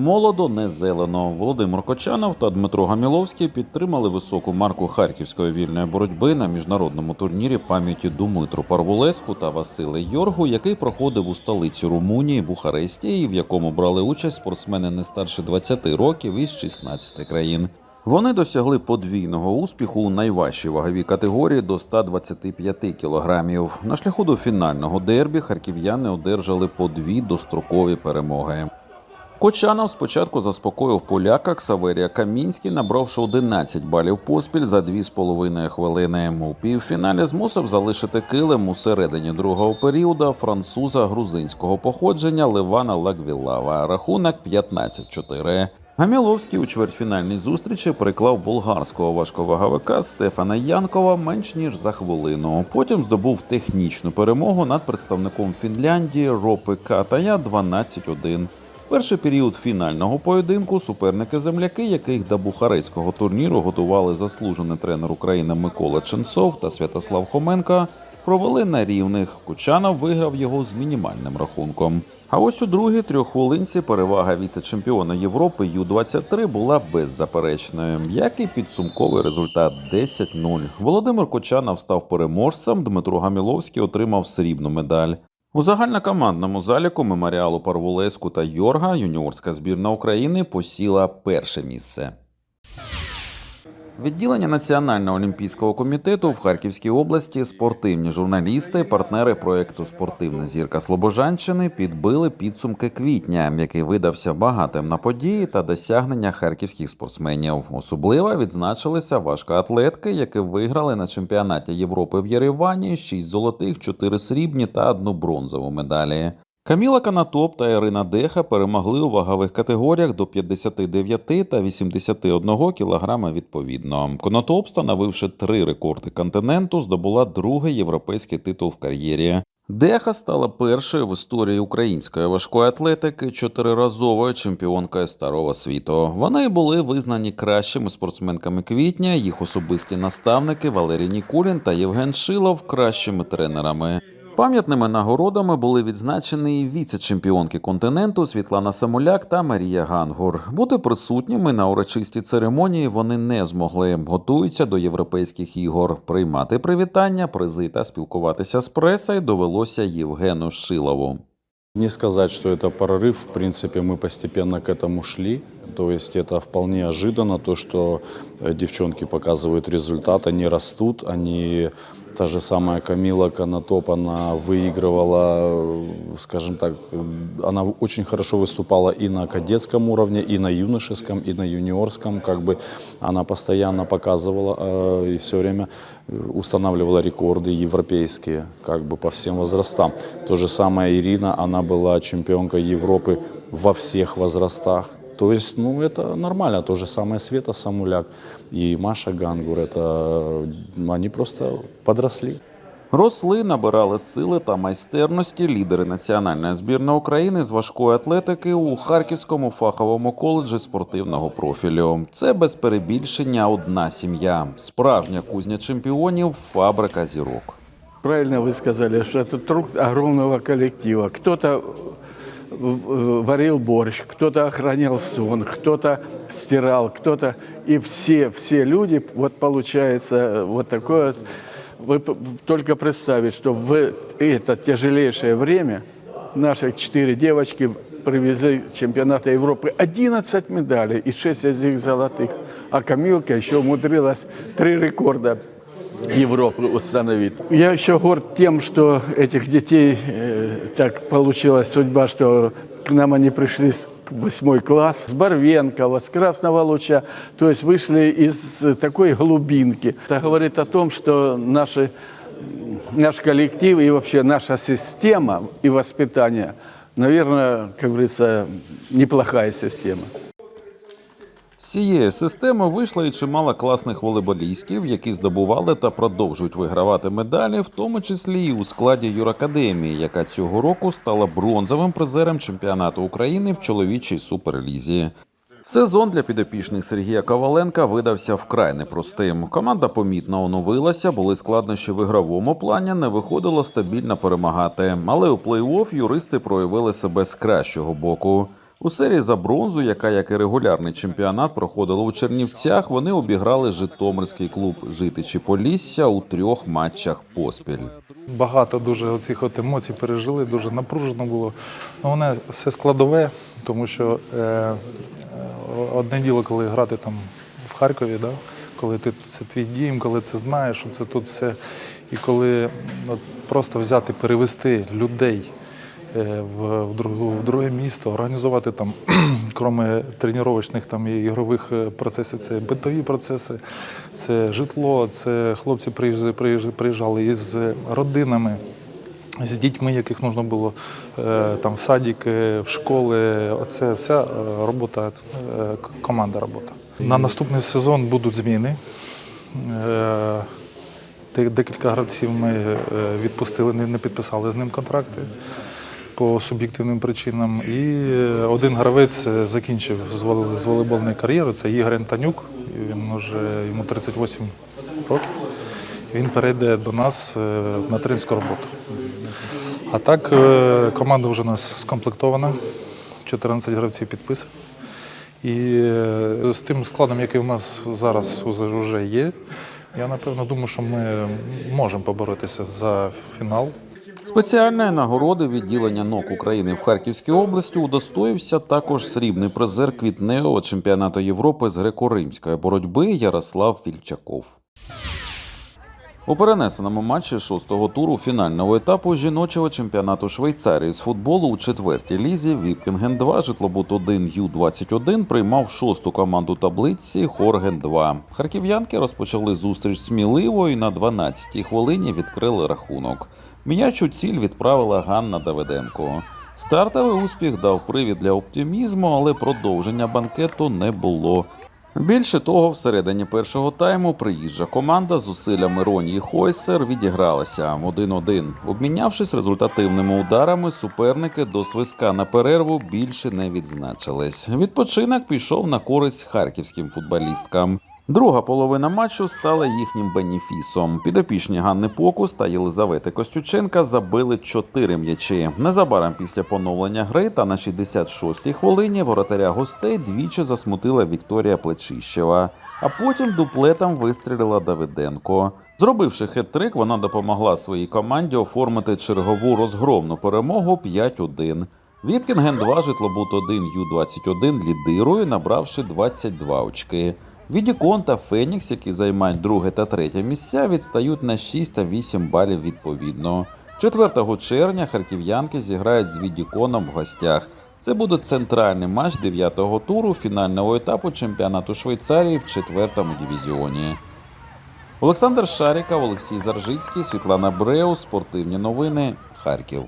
Молодо не зелено. Володимир Кочанов та Дмитро Гаміловський підтримали високу марку харківської вільної боротьби на міжнародному турнірі пам'яті Думитру Парвулеску та Васила Йоргу, який проходив у столиці Румунії Бухаресті, і в якому брали участь спортсмени не старше 20 років із 16 країн. Вони досягли подвійного успіху у найважчій ваговій категорії до 125 кілограмів. На шляху до фінального дербі харків'яни одержали по дві дострокові перемоги. Кочанов спочатку заспокоїв поляка Ксаверія Камінський, набравши 11 балів поспіль за 2,5 хвилини. У півфіналі змусив залишити килим у середині другого періоду француза грузинського походження Левана Лагвілава. Рахунок 15-4. Гаміловський у чвертьфінальній зустрічі приклав болгарського важковаговика Стефана Янкова менш ніж за хвилину. Потім здобув технічну перемогу над представником Фінляндії Ропи Катая 12-1. Перший період фінального поєдинку суперники-земляки, яких до бухарестського турніру готували заслужений тренер України Микола Ченцов та Святослав Хоменко, провели на рівних. Кучанов виграв його з мінімальним рахунком. А ось у другій трьоххвилинці перевага віце-чемпіона Європи Ю-23 була беззаперечною, як і підсумковий результат 10-0. Володимир Кочанов став переможцем, Дмитро Гаміловський отримав срібну медаль. У загальнокомандному заліку меморіалу Парвулеску та Йорга юніорська збірна України посіла перше місце. Відділення Національного олімпійського комітету в Харківській області спортивні журналісти, партнери проєкту Спортивна зірка Слобожанщини підбили підсумки квітня, який видався багатим на події та досягнення харківських спортсменів. Особливо відзначилися важкоатлетки, які виграли на чемпіонаті Європи в Єревані 6 золотих, 4 срібні та одну бронзову медалі. Каміла Канатоп та Ірина Деха перемогли у вагових категоріях до 59 та 81 кг відповідно. Конотоп, становивши три рекорди континенту, здобула другий європейський титул в кар'єрі. Деха стала першою в історії української важкої атлетики чотириразовою чемпіонкою старого світу. Вони були визнані кращими спортсменками квітня. Їх особисті наставники Валерій Нікулін та Євген Шилов кращими тренерами. Пам'ятними нагородами були відзначені і віце-чемпіонки континенту Світлана Самоляк та Марія Гангур. Бути присутніми на урочистій церемонії вони не змогли. Готуються до європейських ігор. Приймати привітання, призи та спілкуватися з пресою довелося Євгену Шилову. Не сказать, что это прорыв. В принципе, мы постепенно к этому шли. То есть это вполне ожиданно, то, что э, девчонки показывают результат, они растут, они... Та же самая Камила Канатоп, она выигрывала, э, скажем так, э, она очень хорошо выступала и на кадетском уровне, и на юношеском, и на юниорском. Как бы она постоянно показывала и все время устанавливала рекорды европейские, как бы по всем возрастам. То же самое Ирина, она была чемпионкой Европы во всех возрастах. То есть, ну, это нормально. То же самое Света Самуляк и Маша Гангур. Это э, они просто подросли. Росли, набирали сили та майстерності лідери національної збірної України з важкої атлетики у Харківському фаховому коледжі спортивного профілю. Це без перебільшення одна сім'я, справжня кузня чемпіонів, фабрика зірок. Правильно вы сказали, что это труд огромного коллектива. Кто-то в- варил борщ, кто-то охранял сон, кто-то стирал, кто-то... И все, все люди, вот получается вот такое... Вы только представить, что в это тяжелейшее время наши четыре девочки привезли чемпионата Европы 11 медалей и 6 из них золотых. А Камилка еще умудрилась три рекорда Европы установить. Я еще горд тем, что этих детей э, так получилась судьба, что к нам они пришли с в восьмой класс, с Барвенкова, с Красного Луча, то есть вышли из э, такой глубинки. Это говорит о том, что наши, наш коллектив и вообще наша система и воспитание, наверное, как говорится, неплохая система. З цієї системи вийшло і чимало класних волейболістів, які здобували та продовжують вигравати медалі, в тому числі і у складі юракадемії, яка цього року стала бронзовим призером чемпіонату України в чоловічій суперлізі. Сезон для підопічних Сергія Коваленка видався вкрай непростим. Команда помітно оновилася, були складнощі в ігровому плані, не виходило стабільно перемагати. Але у плей-офф юристи проявили себе з кращого боку. У серії за бронзу, яка як і регулярний чемпіонат проходила у Чернівцях, вони обіграли Житомирський клуб Житичі Полісся у трьох матчах поспіль. Багато дуже оцих емоцій пережили, дуже напружено було. Ну, воно все складове, тому що е, е, одне діло, коли грати там в Харкові, да? коли ти це твій дім, коли ти знаєш, що це тут все. І коли от, просто взяти, перевести людей в, в, друге місто, організувати там, крім тренувальних там і ігрових е, процесів, це битові процеси, це житло, це хлопці приїжджали, із родинами. З дітьми, яких нужно було е, там в садики, в школи. Оце вся е, робота, е, команда робота. На наступний сезон будуть зміни. Е, Декілька гравців ми е, відпустили, не підписали з ним контракти по суб'єктивним причинам. І е, один гравець е, закінчив з воле- з волейбольної кар'єри. Це Ігор Антонюк. Він вже йому 38 років. Він перейде до нас е, на тренерську роботу. А так, команда вже у нас скомплектована, 14 гравців підписані. І з тим складом, який у нас зараз вже є, я напевно думаю, що ми можемо поборотися за фінал. Спеціальної нагороди відділення НОК України в Харківській області удостоївся також срібний призер квітневого чемпіонату Європи з греко-римської боротьби Ярослав Фільчаков. У перенесеному матчі шостого туру фінального етапу жіночого чемпіонату Швейцарії з футболу у четвертій лізі Віпкінген 2 житлобут 1 Ю-21 приймав шосту команду таблиці Хорген 2. Харків'янки розпочали зустріч сміливо і на 12-й хвилині відкрили рахунок. М'яч у ціль відправила Ганна Давиденко. Стартовий успіх дав привід для оптимізму, але продовження банкету не було. Більше того, всередині першого тайму приїжджа команда з зусиллями Ронії Хойсер відігралася 1-1. Обмінявшись результативними ударами, суперники до свиска на перерву більше не відзначились. Відпочинок пішов на користь харківським футболісткам. Друга половина матчу стала їхнім бенефісом. Підопічні Ганни Покус та Єлизавети Костюченка забили чотири м'ячі. Незабаром після поновлення гри та на 66-й хвилині воротаря гостей двічі засмутила Вікторія Плечищева, а потім дуплетом вистрілила Давиденко. Зробивши хет-трик, вона допомогла своїй команді оформити чергову розгромну перемогу 5-1. Віпкінген 2 житлобут 1 Ю-21 лідирує, набравши 22 очки. Відікон та Фенікс, які займають друге та третє місця, відстають на 6 та 8 балів відповідно. 4 червня харків'янки зіграють з Відіконом в гостях. Це буде центральний матч 9-го туру фінального етапу чемпіонату Швейцарії в четвертому дивізіоні. Олександр Шаріков, Олексій Заржицький, Світлана Бреус, спортивні новини, Харків.